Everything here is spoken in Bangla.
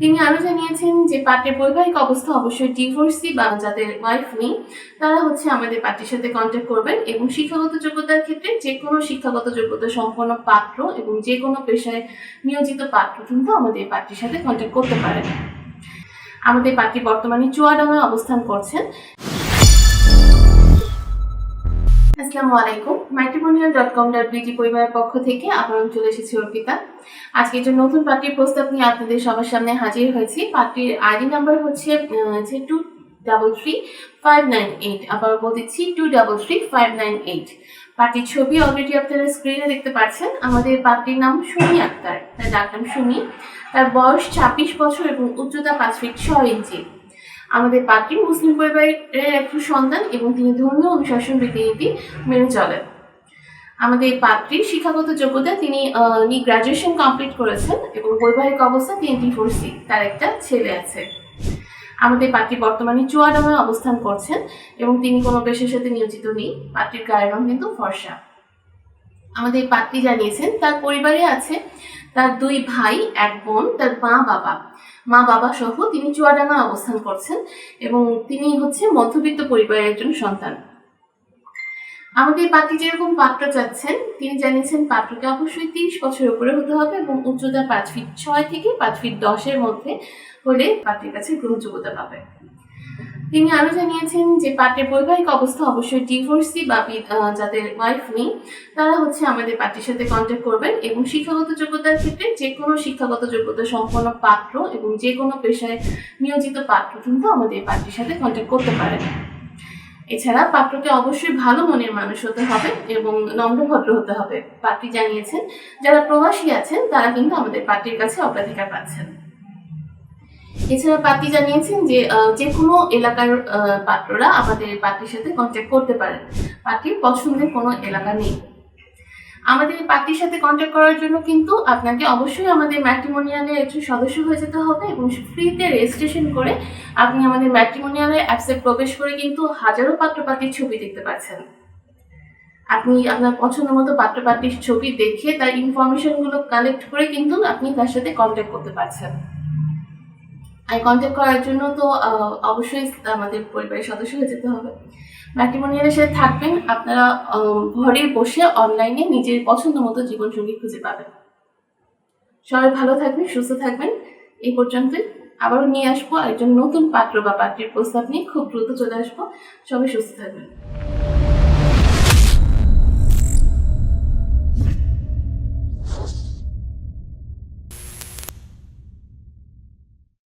তিনি আরও জানিয়েছেন যে পাত্রের বৈবাহিক অবস্থা অবশ্যই ডিভোর্সি বা যাদের ওয়াইফ নেই, তারা হচ্ছে আমাদের পার্টির সাথে কন্ট্যাক্ট করবেন এবং শিক্ষাগত যোগ্যতার ক্ষেত্রে যে কোনো শিক্ষাগত যোগ্যতা সম্পন্ন পাত্র এবং যে কোনো পেশায় নিয়োজিত পাত্র কিন্তু আমাদের পার্টির সাথে কন্ট্যাক্ট করতে পারেন। আমাদের পার্টি বর্তমানে চুয়াডাঙ্গায় অবস্থান করছেন। আসসালামু আলাইকুম। Mytrimonial dot com dot BD পরিবারের পক্ষ থেকে আবার চলে এসেছি অর্পিতা। আজকে যে নতুন পার্টির প্রস্তাব নিয়ে আপনাদের সবার সামনে হাজির হয়েছি। পার্টির আইডি নাম্বার হচ্ছে যে two double three five nine eight আবার বলতেছি two double three five nine eight পার্টির ছবি অলরেডি আপনারা স্ক্রিনে দেখতে পাচ্ছেন। আমাদের পার্টির নাম সুমি আক্তার। তার ডাক নাম সুমি। তার বয়স ছাব্বিশ বছর এবং উচ্চতা পাঁচ ফিট ছয় ইঞ্চি আমাদের পাত্রী মুসলিম পরিবারের একটু সন্তান এবং তিনি ধর্মীয় অনুশাসন রীতিনীতি মেনে চলেন। আমাদের পাত্রীর শিক্ষাগত যোগ্যতা তিনি গ্রাজুয়েশন কমপ্লিট করেছেন এবং বৈবাহিক অবস্থা তিনি ডিভোর্সি তার একটা ছেলে আছে। আমাদের পাত্রী বর্তমানে চুয়াডাঙ্গায় অবস্থান করছেন এবং তিনি কোনো পেশার সাথে নিয়োজিত নেই। পাত্রীর গায়ের কিন্তু ফর্সা। আমাদের পাত্রী জানিয়েছেন, তার পরিবারে আছে তার দুই ভাই, এক বোন, তার মা, বাবা। মা, বাবা সহ তিনি চুয়াডাঙ্গা অবস্থান করছেন এবং তিনি হচ্ছে মধ্যবিত্ত পরিবারের একজন সন্তান। আমাদের পাত্রী যেরকম পাত্র চাচ্ছেন, তিনি জানিয়েছেন পাত্রকে অবশ্যই তিরিশ বছর উপরে হতে হবে এবং উচ্চতা পাঁচ ফিট ছয় থেকে পাঁচ ফিট দশের মধ্যে হলে পাত্রীর কাছে গ্রহণযোগ্যতা পাবে। তিনি আরও জানিয়েছেন যে পাত্রের বৈবাহিক অবস্থা অবশ্যই ডিভোর্সি বা যাদের ওয়াইফ নেই, তারা হচ্ছে আমাদের পার্টির সাথে কন্ট্যাক্ট করবেন এবং শিক্ষাগত যোগ্যতার ক্ষেত্রে যে কোনো শিক্ষাগত যোগ্যতা সম্পন্ন পাত্র এবং যে কোনো পেশায় নিয়োজিত পাত্র কিন্তু আমাদের পার্টির সাথে কন্ট্যাক্ট করতে পারেন। এছাড়া পাত্রকে অবশ্যই ভালো মনের মানুষ হতে হবে এবং নম্রভদ্র হতে হবে। পার্টি জানিয়েছেন, যারা প্রবাসী আছেন, তারা কিন্তু আমাদের পার্টির কাছে অগ্রাধিকার পাচ্ছেন। এছাড়া পার্টি জানিয়েছেন যে যে কোনো এলাকার পাত্ররা আমাদের পার্টির সাথে কন্ট্যাক্ট করতে পারেন। পার্টির পছন্দের কোনো এলাকা নেই। আমাদের পার্টির সাথে কন্ট্যাক্ট করার জন্য কিন্তু আপনাকে অবশ্যই আমাদের ম্যাট্রিমোনিয়ালের একজন সদস্য হয়ে যেতে হবে এবং ফ্রিতে রেজিস্ট্রেশন করে আপনি আমাদের ম্যাট্রিমোনিয়ালের অ্যাপসে প্রবেশ করে কিন্তু হাজারো পাত্র পাত্রীর ছবি দেখতে পাচ্ছেন। আপনি আপনার পছন্দ মতো পাত্র পাত্রীর ছবি দেখে তার ইনফরমেশনগুলো কালেক্ট করে কিন্তু আপনি তার সাথে কন্ট্যাক্ট করতে পারছেন। আর কন্ট্যাক্ট করার জন্য তো অবশ্যই আমাদের পরিবারের সদস্য হয়ে যেতে হবে। ম্যাট্রিমোনিয়ালের সাথে থাকবেন, আপনারা ঘরে বসে অনলাইনে নিজের পছন্দ মতো জীবনসঙ্গী খুঁজে পাবেন। সবাই ভালো থাকবেন, সুস্থ থাকবেন। এই পর্যন্তই। আবারও নিয়ে আসব একজন নতুন পাত্র বা পাত্রীর প্রস্তাব নিয়ে। খুব দ্রুত চলে আসব। সবাই সুস্থ থাকবেন।